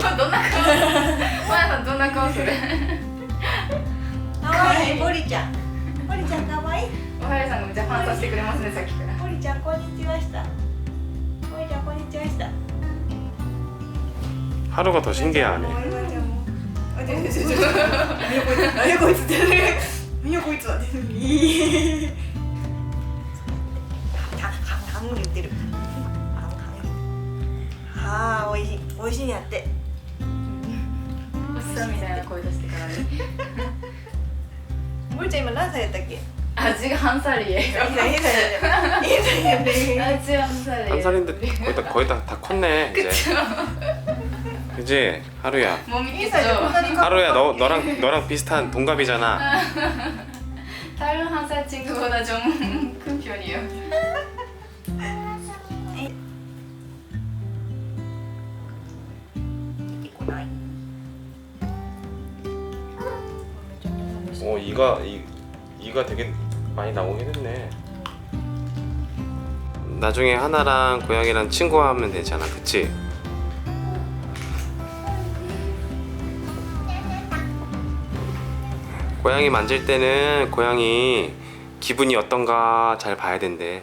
どんな顔？マヤさんどんな顔する？可愛い。ボリちゃん。ボリちゃん可愛い。おはやさんがめっちゃファンさせてくれますねさっきから。ボリちゃんこんにちはした。ボリちゃんこんにちはした。ハロがと心でやあ、ちこいつってこいつはねいい半言ってるあ、しいお味しいんやってさんみたいな声出してからね森ちゃん今何歳やったっけ味が半サリエいい歳いい歳いい歳やって味は半サリエ 한 살인데 거의 다 거의 다, 다 컸네 이제 그지 하루야 もみいいき歳でこんなに 하루야 너 너랑 너랑 비슷한 동갑이잖아 다른한 살 친구보다 좀 큰 편이에요. 어 이가 이 이가 되게 많이 나오긴 했네 나중에 하나랑 고양이랑 친구하면 되잖아 그치? 고양이 만질 때는 고양이 기분이 어떤가 잘 봐야 된대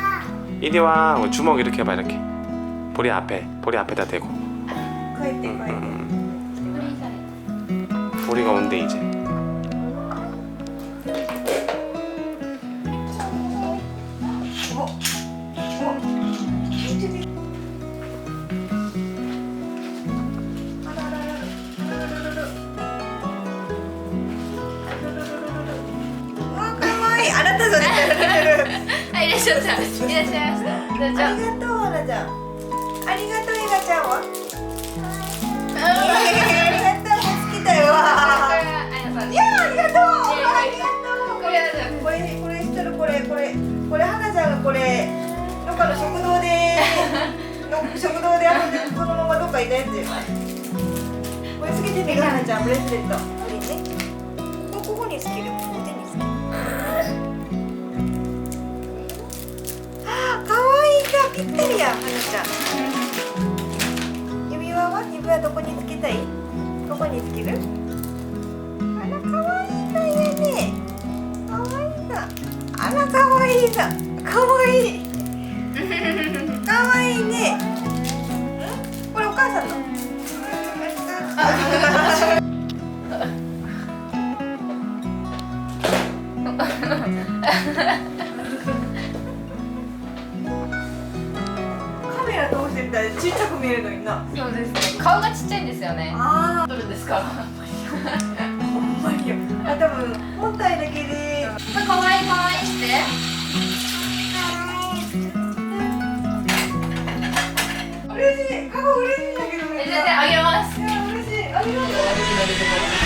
이리 와 주먹 이렇게 해봐 이렇게 보리 앞에 보리 앞에다 대고 보리가 온대 이제 와, 고마워. 알았다, 소리. いらっしゃった。いらっしゃいました。じゃありがとうあらちゃんありがとうえがちゃんは。あ。ありがとう好きだよいやありがとう。ありがとう。これはこれこれ知ってるこれこれこれ花ちゃんがこれどっかの食堂での食堂で遊んでそのままどっかいたやつよこれつけてみる花ちゃんブレスレット。これね。こここにつける腕につけるぴったりや花ちゃん指輪は指輪どこにつけたいここにつけるあらかわいいなやねかわいいなあらかわいいなかわいいかわいいねんこれお母さんのカ見えるのになそうですね。顔がちっちゃいんですよね。あ撮るんですか？ーほんまによあ多分本体だけでかわいいかわいいして。嬉しいカゴ嬉しいんだけど全然あげます。嬉しいありがとう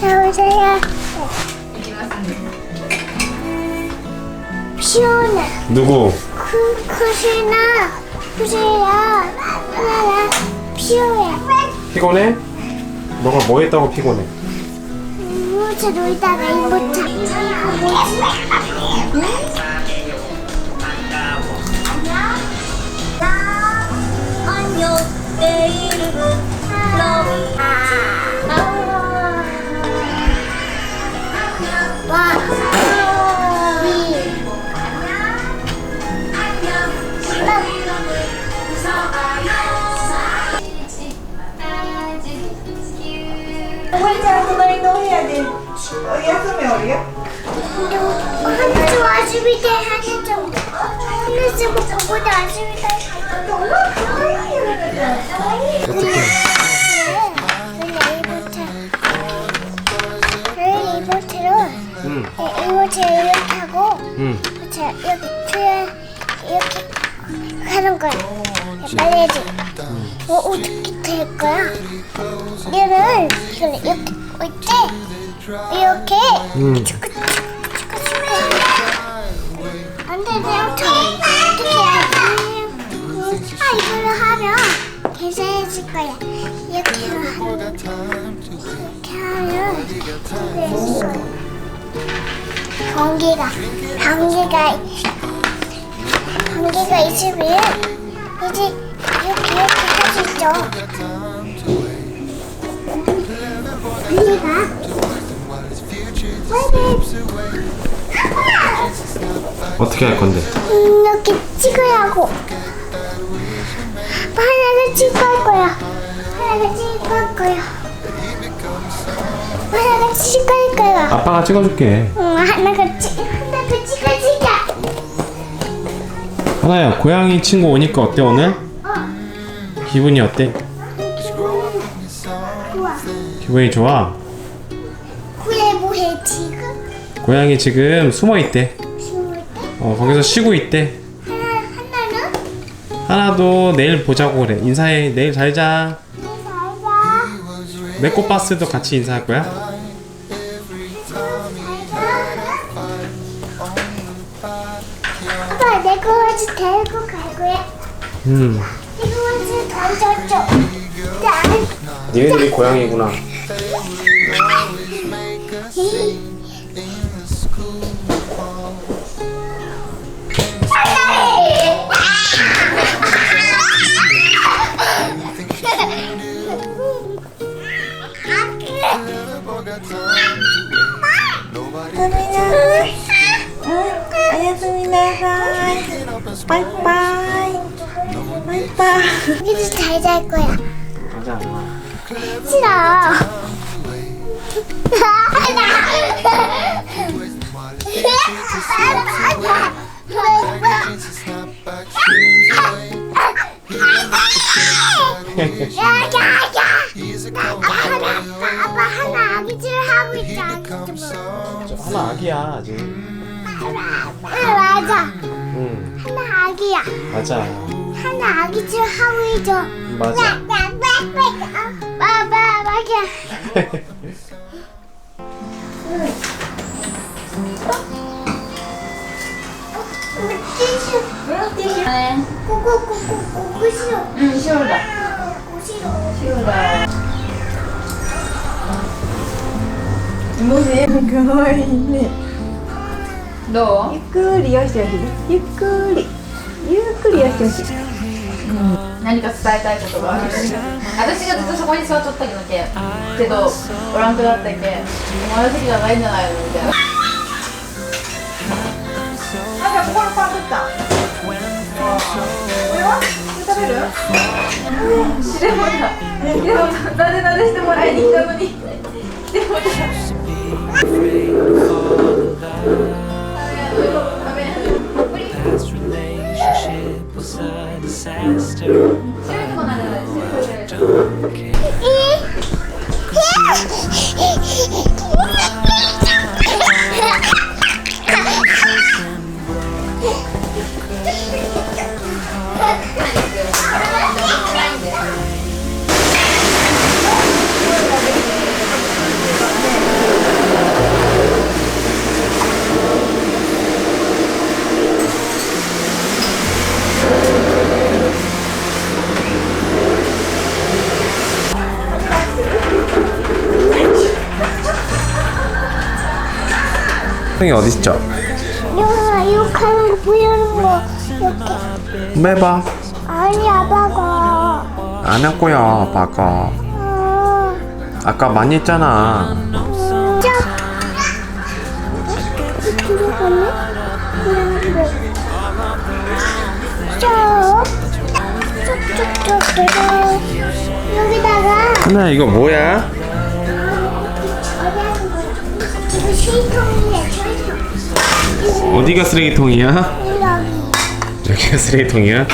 세우세요. 피오나 누구? 그 쿠시나 쿠시야 하나나 피오야 피곤해? 너가 뭐 했다고 피곤해? 이모차 놀다가 이모차? 안녕 내 이름은 와 한자 하나를 또 이렇게 하고, 음. 아쉽이다 너무 이렇게 이렇게 하는 거야. 빨리 해야지 뭐 어떻게 될 거야? 얘를 이렇게 올때 이렇게 응. 안돼 내가 저 어떻게 해야지 아 이거를 하면 계산해질 거야. 이렇게 하면 이렇게 하면. 되는 거야 공기가 공기가 공기가 있으면 이제 이렇게 이렇게 할수 있죠. 공기가 어떻게 할 건데? 이렇게 찍으라고. 하나를 찍을 거야. 하나를 찍을 거야. 하나를 찍을 거야. 아빠가 찍어줄게. 응 하나가 찍 하나가 찍어주자 하나야, 고양이 친구 오니까 어때 오늘? 기분이 어때? 좋아 기분이 좋아? 왜 뭐해 지금 고양이 지금 숨어 있대. 심을 때 어, 거기서 쉬고 있대. 하나 하나는 하나도 내일 보자고 그래. 인사해. 내일 잘 자. 잘가 메코바스도 같이 인사할 거야? 음. 니네들이 고양이구나. 안녕하세요. 바이바이. 아빠 우리도 잘잘 거야 가자 엄마 싫어 아빠 하나 아기줄 하고 있지 않겠어? 하나 아기야 아직. 맞아. 응. 하나 아기야. 맞아. 하나 아기질 하고 있어 맞아. 봐봐 맞아 티슈 네. 꼬꼬꼬꼬꼬 싫어 응, 10월이다. 꼬 싫어 10월이다. かわいいねどうゆっくりよしよしゆっくり ゆっくりよしよし何か伝えたいことがある私がずっとそこに座っとったけどけけどおらんくなった。けお前の席がないんじゃないのみたいなあじゃあここのパン取ったこれは食べる？知れもだでもなでなでしてもらいに来たのにでもだ disaster. Don't care. 형이 어디 있죠? 이거 이렇게 하는 거 보이는 거 이렇게 매봐. 아니야 봐봐 안할 거야, 아빠가. 어, 아까 많이 했잖아. 그냥 쭉 쭉쭉쭉 여기다가 하나 이거 뭐야? 어디 하는 거야 이거 실통 어디가 쓰레기통이야? 여기 여기가 쓰레기통이야?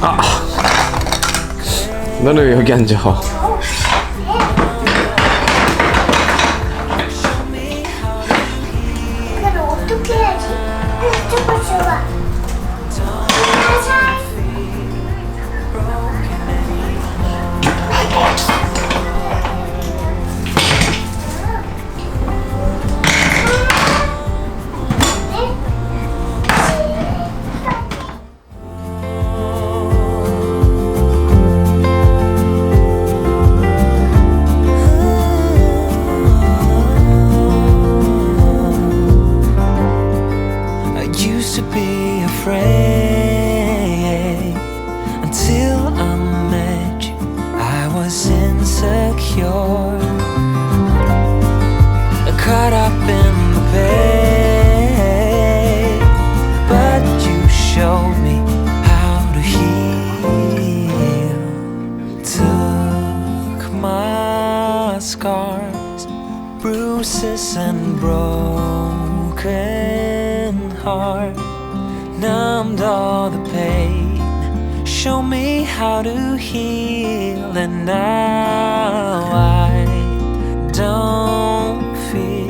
아. 너는 왜 여기 앉아? Scars, bruises, and broken heart numbed all the pain. Show me how to heal, and now I don't feel